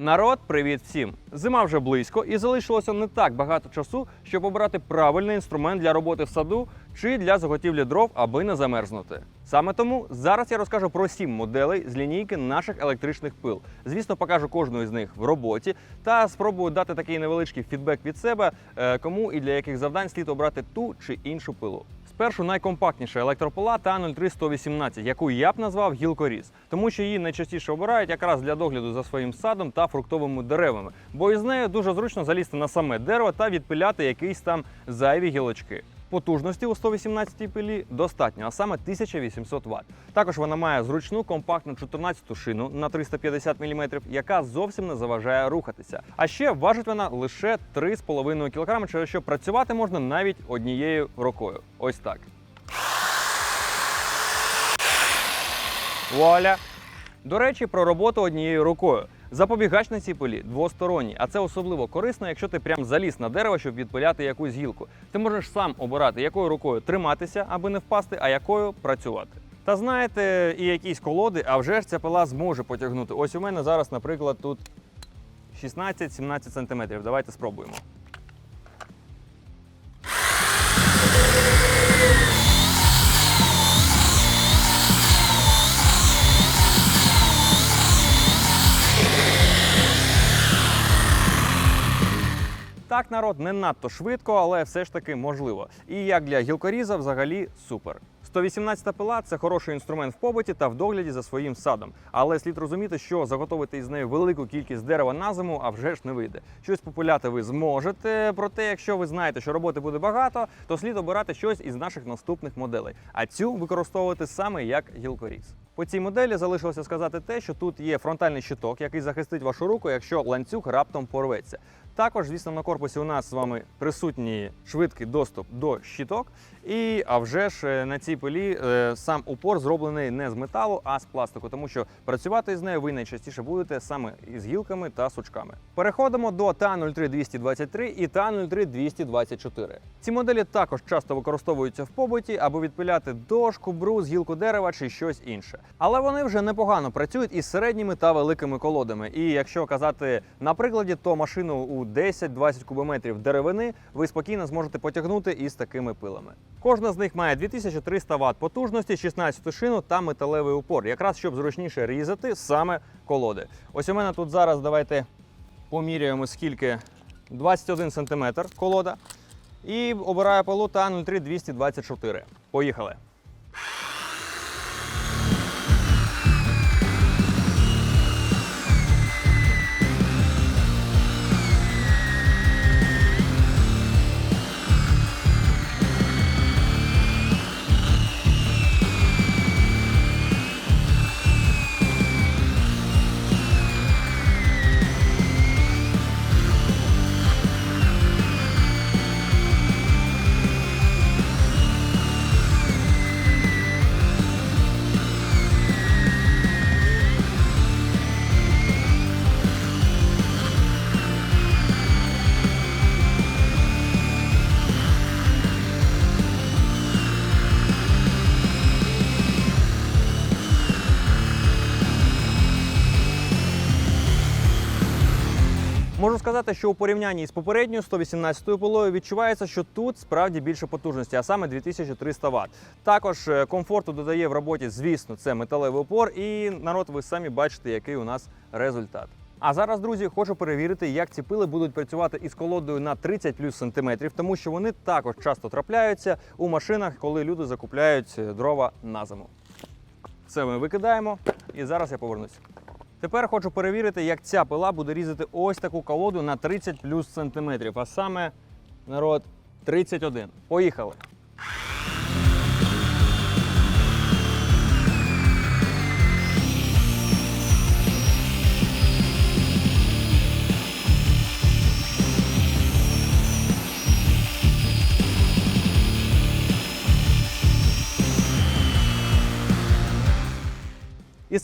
Народ, привіт всім! Зима вже близько і залишилося не так багато часу, щоб обрати правильний інструмент для роботи в саду чи для заготівлі дров, аби не замерзнути. Саме тому зараз я розкажу про сім моделей з лінійки наших електричних пил. Звісно, покажу кожну із них в роботі та спробую дати такий невеличкий фідбек від себе, е, кому і для яких завдань слід обрати ту чи іншу пилу. Спершу найкомпактніша електропила та 03118, яку я б назвав гілкоріз, тому що її найчастіше обирають якраз для догляду за своїм садом та фруктовими деревами, бо із нею дуже зручно залізти на саме дерево та відпиляти якісь там зайві гілочки. Потужності у 118-й пилі достатньо, а саме 1800 Вт. Також вона має зручну компактну 14 шину на 350 мм, яка зовсім не заважає рухатися. А ще важить вона лише 3,5 кг, через що працювати можна навіть однією рукою. Ось так. Вуаля! До речі, про роботу однією рукою. Запобігач на цій пилі двосторонній, а це особливо корисно, якщо ти прям заліз на дерево, щоб відпиляти якусь гілку. Ти можеш сам обирати, якою рукою триматися, аби не впасти, а якою працювати. Та знаєте, і якісь колоди, а вже ж ця пила зможе потягнути. Ось у мене зараз, наприклад, тут 16-17 см. Давайте спробуємо. Так, народ, не надто швидко, але все ж таки можливо. І як для гілкоріза, взагалі супер. 118 пила це хороший інструмент в побуті та в догляді за своїм садом. Але слід розуміти, що заготовити із нею велику кількість дерева на зиму, а вже ж не вийде. Щось популяти ви зможете. Проте, якщо ви знаєте, що роботи буде багато, то слід обирати щось із наших наступних моделей. А цю використовувати саме як гілкоріз. По цій моделі залишилося сказати те, що тут є фронтальний щиток, який захистить вашу руку, якщо ланцюг раптом порветься. Також, звісно, на корпусі у нас з вами присутній швидкий доступ до щиток. І а вже ж е, на цій пилі е, сам упор зроблений не з металу, а з пластику, тому що працювати з нею ви найчастіше будете саме із гілками та сучками. Переходимо до TA 03223 і TA 03224. Ці моделі також часто використовуються в побуті, аби відпиляти дошку, брус, гілку дерева чи щось інше. Але вони вже непогано працюють із середніми та великими колодами. І якщо казати на прикладі, то машину у 10-20 кубометрів деревини ви спокійно зможете потягнути із такими пилами. Кожна з них має 2300 Вт потужності, 16 шину та металевий упор, якраз щоб зручніше різати саме колоди. Ось у мене тут зараз давайте поміряємо скільки 21 см колода. І обираю пилу та 03224. Поїхали. Сказати, що у порівнянні з попередньою 118 пилою відчувається, що тут справді більше потужності, а саме 2300 Вт. Також е, комфорту додає в роботі, звісно, це металевий опор, і народ, ви самі бачите, який у нас результат. А зараз, друзі, хочу перевірити, як ці пили будуть працювати із колодою на 30 плюс сантиметрів, тому що вони також часто трапляються у машинах, коли люди закупляють е, дрова на зиму. Це ми викидаємо, і зараз я повернусь. Тепер хочу перевірити, як ця пила буде різати ось таку колоду на 30 плюс сантиметрів, а саме народ 31. Поїхали.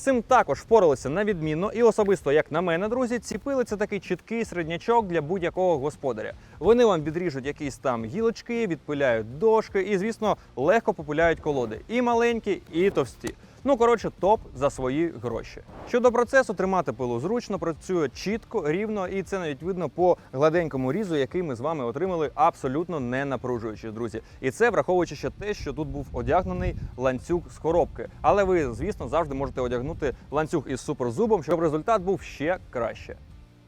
Цим також впоралися на відмінно. І особисто, як на мене, друзі, ці пили це такий чіткий середнячок для будь-якого господаря. Вони вам відріжуть якісь там гілочки, відпиляють дошки і, звісно, легко попиляють колоди. І маленькі, і товсті. Ну коротше, топ за свої гроші. Щодо процесу, тримати пилу зручно, працює чітко, рівно, і це навіть видно по гладенькому різу, який ми з вами отримали, абсолютно не напружуючи, друзі. І це враховуючи ще те, що тут був одягнений ланцюг з коробки. Але ви, звісно, завжди можете одягнути ланцюг із суперзубом, щоб результат був ще краще.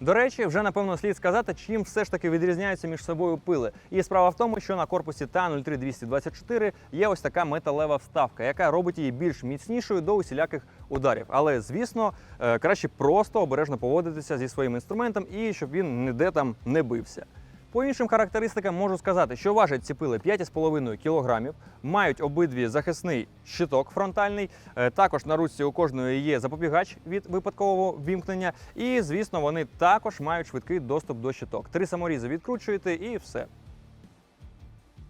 До речі, вже напевно слід сказати, чим все ж таки відрізняються між собою пили. І справа в тому, що на корпусі та 03224 є ось така металева вставка, яка робить її більш міцнішою до усіляких ударів. Але звісно, е, краще просто обережно поводитися зі своїм інструментом і щоб він ніде там не бився. По іншим характеристикам можу сказати, що важать ці пили 5,5 кг, мають обидві захисний щиток фронтальний. е, Також на ручці у кожної є запобігач від випадкового вімкнення. І, звісно, вони також мають швидкий доступ до щиток. Три саморізи відкручуєте і все.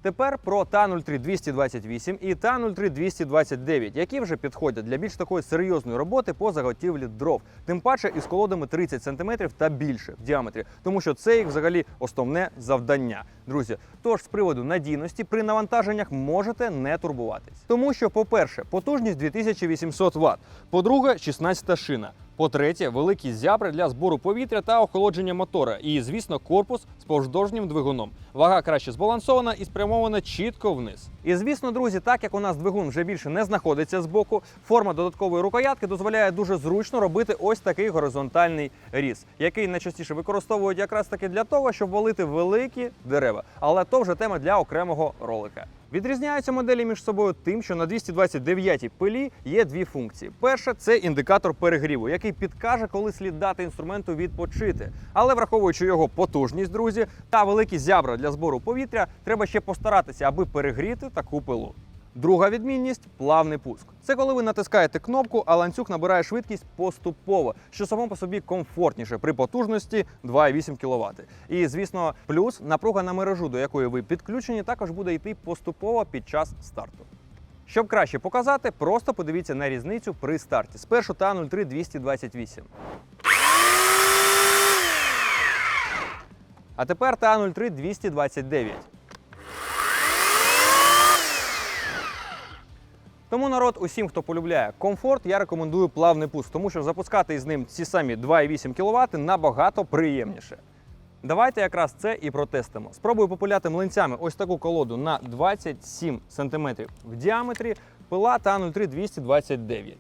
Тепер про та 03228 і та 03229, які вже підходять для більш такої серйозної роботи по заготівлі дров, тим паче із колодами 30 см та більше в діаметрі, тому що це їх взагалі основне завдання. Друзі, тож з приводу надійності при навантаженнях можете не турбуватись. Тому що, по-перше, потужність 2800 Вт, по-друге, 16 шина. По-третє, великі зябри для збору повітря та охолодження мотора. І, звісно, корпус з повздовжнім двигуном. Вага краще збалансована і спрямована чітко вниз. І звісно, друзі, так як у нас двигун вже більше не знаходиться збоку, форма додаткової рукоятки дозволяє дуже зручно робити ось такий горизонтальний різ, який найчастіше використовують якраз таки для того, щоб валити великі дерева. Але то вже тема для окремого ролика. Відрізняються моделі між собою тим, що на 229-й пилі є дві функції. Перша це індикатор перегріву, який підкаже, коли слід дати інструменту відпочити. Але враховуючи його потужність, друзі, та великі зябра для збору повітря, треба ще постаратися, аби перегріти таку пилу. Друга відмінність плавний пуск. Це коли ви натискаєте кнопку, а ланцюг набирає швидкість поступово, що само по собі комфортніше при потужності 2,8 кВт. І звісно, плюс напруга на мережу, до якої ви підключені, також буде йти поступово під час старту. Щоб краще показати, просто подивіться на різницю при старті. Спершу та 03228. А тепер та 03229. Тому народ, усім, хто полюбляє комфорт, я рекомендую плавний пуск, тому що запускати із ним ці самі 2,8 кВт набагато приємніше. Давайте якраз це і протестимо. Спробую популяти млинцями ось таку колоду на 27 см в діаметрі, пила та 03229.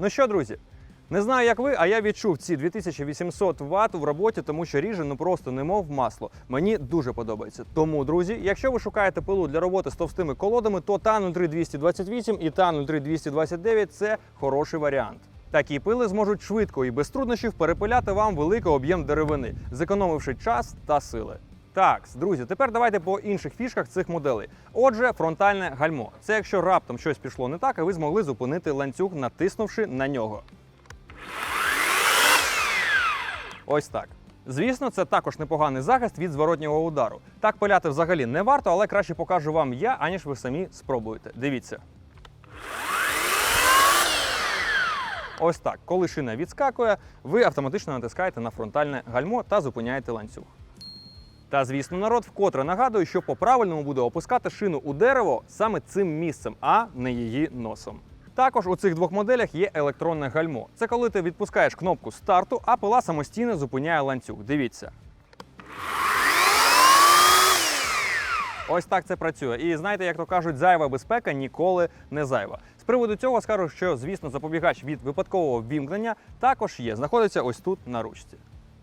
Ну що, друзі, не знаю, як ви, а я відчув ці 2800 Вт в роботі, тому що ріже ну просто немов масло. Мені дуже подобається. Тому, друзі, якщо ви шукаєте пилу для роботи з товстими колодами, то та 03228 і та 03229 – це хороший варіант. Такі пили зможуть швидко і без труднощів перепиляти вам великий об'єм деревини, зекономивши час та сили. Так, друзі, тепер давайте по інших фішках цих моделей. Отже, фронтальне гальмо. Це якщо раптом щось пішло не так, а ви змогли зупинити ланцюг, натиснувши на нього. Ось так. Звісно, це також непоганий захист від зворотнього удару. Так пиляти взагалі не варто, але краще покажу вам я, аніж ви самі спробуєте. Дивіться. Ось так. Коли шина відскакує, ви автоматично натискаєте на фронтальне гальмо та зупиняєте ланцюг. Та звісно, народ вкотре нагадую, що по-правильному буде опускати шину у дерево саме цим місцем, а не її носом. Також у цих двох моделях є електронне гальмо. Це коли ти відпускаєш кнопку старту, а пила самостійно зупиняє ланцюг. Дивіться. Ось так це працює. І знаєте, як то кажуть, зайва безпека ніколи не зайва. З приводу цього скажу, що звісно запобігач від випадкового вімкнення також є. Знаходиться ось тут на ручці.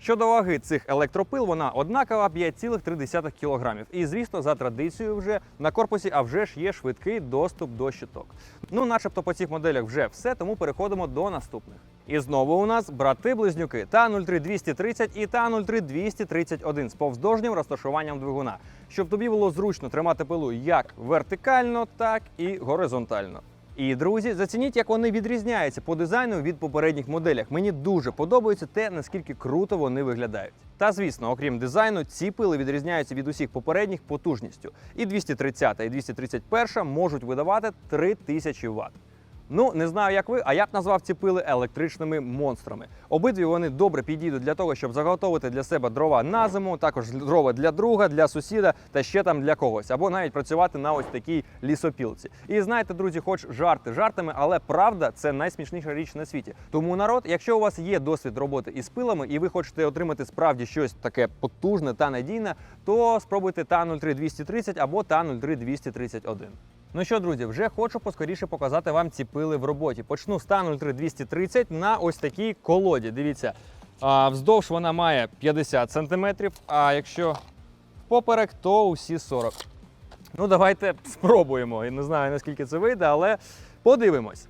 Щодо ваги цих електропил, вона однакова 5,3 кг. І звісно, за традицією вже на корпусі, а вже ж є швидкий доступ до щиток. Ну, начебто по цих моделях вже все, тому переходимо до наступних. І знову у нас брати-близнюки та 03230 і та 03231 з повздовжнім розташуванням двигуна, щоб тобі було зручно тримати пилу як вертикально, так і горизонтально. І друзі, зацініть, як вони відрізняються по дизайну від попередніх моделях. Мені дуже подобається те, наскільки круто вони виглядають. Та звісно, окрім дизайну, ці пили відрізняються від усіх попередніх потужністю. І 230 і 231 можуть видавати 3000 Вт. Ну, не знаю, як ви, а я б назвав ці пили електричними монстрами. Обидві вони добре підійдуть для того, щоб заготовити для себе дрова на зиму, також дрова для друга, для сусіда та ще там для когось, або навіть працювати на ось такій лісопілці. І знаєте, друзі, хоч жарти жартами, але правда це найсмішніша річ на світі. Тому народ, якщо у вас є досвід роботи із пилами, і ви хочете отримати справді щось таке потужне та надійне, то спробуйте та 03230 або та 03231. Ну що, друзі, вже хочу поскоріше показати вам ці пили в роботі. Почну з та 03230 на ось такій колоді. Дивіться, а, вздовж вона має 50 см, а якщо поперек, то усі 40. Ну, давайте спробуємо. Я не знаю, наскільки це вийде, але подивимось.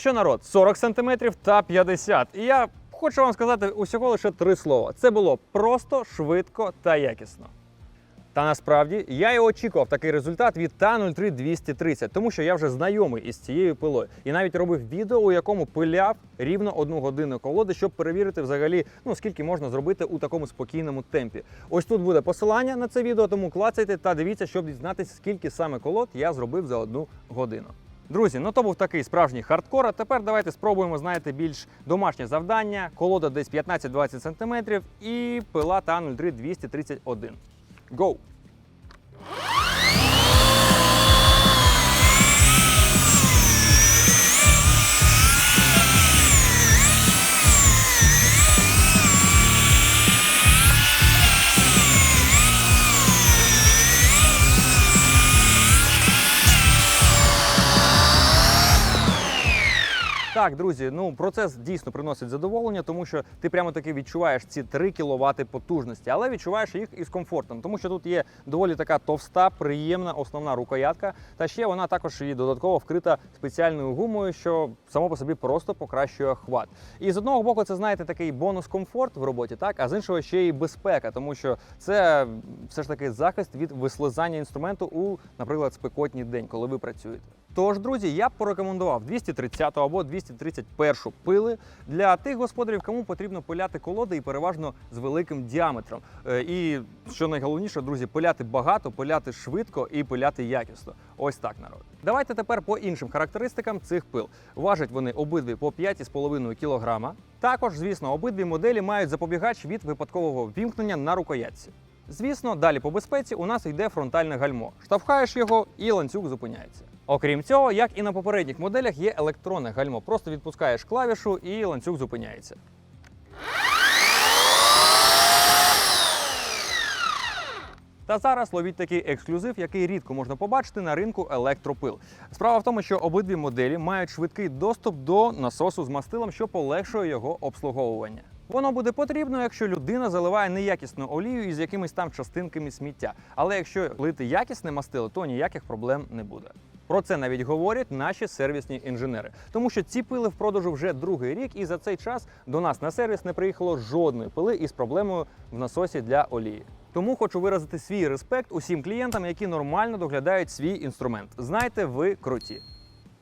Що, народ, 40 см та 50. І я хочу вам сказати усього лише три слова. Це було просто, швидко та якісно. Та насправді я і очікував такий результат від та 03230, тому що я вже знайомий із цією пилою. І навіть робив відео, у якому пиляв рівно одну годину колоди, щоб перевірити взагалі, ну скільки можна зробити у такому спокійному темпі. Ось тут буде посилання на це відео, тому клацайте та дивіться, щоб дізнатися, скільки саме колод я зробив за одну годину. Друзі, ну то був такий справжній хардкор. А тепер давайте спробуємо, знаєте, більш домашнє завдання. Колода десь 15-20 см і пила та 03231. Go! Так, друзі, ну процес дійсно приносить задоволення, тому що ти прямо таки відчуваєш ці 3 кВт потужності, але відчуваєш їх із комфортом, тому що тут є доволі така товста, приємна основна рукоятка. Та ще вона також і додатково вкрита спеціальною гумою, що само по собі просто покращує хват. І з одного боку, це знаєте такий бонус комфорт в роботі, так а з іншого ще й безпека, тому що це все ж таки захист від вислизання інструменту у, наприклад, спекотній день, коли ви працюєте. Тож, друзі, я б порекомендував 230 або 231 пили для тих господарів, кому потрібно пиляти колоди і переважно з великим діаметром. Е, І що найголовніше, друзі, пиляти багато, пиляти швидко і пиляти якісно. Ось так, народ. Давайте тепер по іншим характеристикам цих пил. Важать вони обидві по 5,5 кг. Також, звісно, обидві моделі мають запобігач від випадкового вімкнення на рукоятці. Звісно, далі по безпеці у нас йде фронтальне гальмо. Штовхаєш його і ланцюг зупиняється. Окрім цього, як і на попередніх моделях, є електронне гальмо. Просто відпускаєш клавішу і ланцюг зупиняється. Та зараз ловіть такий ексклюзив, який рідко можна побачити на ринку електропил. Справа в тому, що обидві моделі мають швидкий доступ до насосу з мастилом, що полегшує його обслуговування. Воно буде потрібно, якщо людина заливає неякісну олію із якимись там частинками сміття. Але якщо лити якісне мастило, то ніяких проблем не буде. Про це навіть говорять наші сервісні інженери, тому що ці пили в продажу вже другий рік, і за цей час до нас на сервіс не приїхало жодної пили із проблемою в насосі для олії. Тому хочу виразити свій респект усім клієнтам, які нормально доглядають свій інструмент. Знайте, ви круті.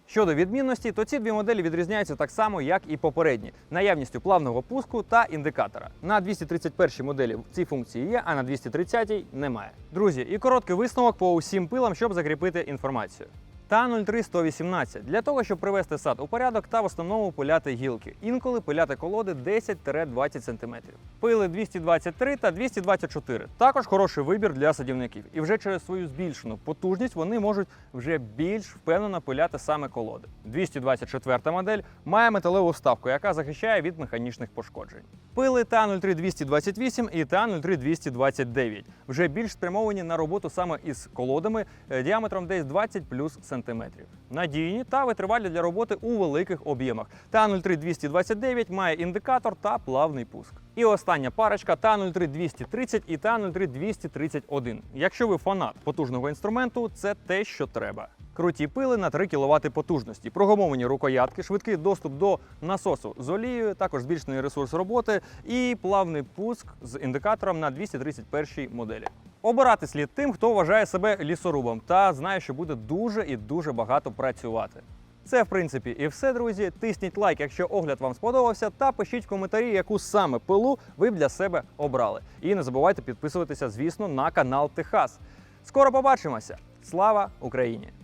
Щодо відмінності, то ці дві моделі відрізняються так само, як і попередні, наявністю плавного пуску та індикатора. На 231 моделі ці функції є, а на 230 немає. Друзі, і короткий висновок по усім пилам, щоб закріпити інформацію. Та 03118 для того, щоб привести сад у порядок та в основному пиляти гілки. Інколи пиляти колоди 10-20 см. Пили 223 та 224. Також хороший вибір для садівників. І вже через свою збільшену потужність вони можуть вже більш впевнено пиляти саме колоди. 224 модель має металеву вставку, яка захищає від механічних пошкоджень. Пили та 03228 і та 03229 вже більш спрямовані на роботу саме із колодами е, діаметром десь 20 плюс см. См. Надійні та витривалі для роботи у великих об'ємах. Та 03229 має індикатор та плавний пуск. І остання парочка та 03230 і та 03231. Якщо ви фанат потужного інструменту, це те, що треба. Круті пили на 3 кВт потужності, прогумовані рукоятки, швидкий доступ до насосу з олією, також збільшений ресурс роботи і плавний пуск з індикатором на 231 моделі. Обирати слід тим, хто вважає себе лісорубом та знає, що буде дуже і дуже багато працювати. Це, в принципі, і все, друзі. Тисніть лайк, якщо огляд вам сподобався, та пишіть в коментарі, яку саме пилу ви б для себе обрали. І не забувайте підписуватися, звісно, на канал Техас. Скоро побачимося! Слава Україні!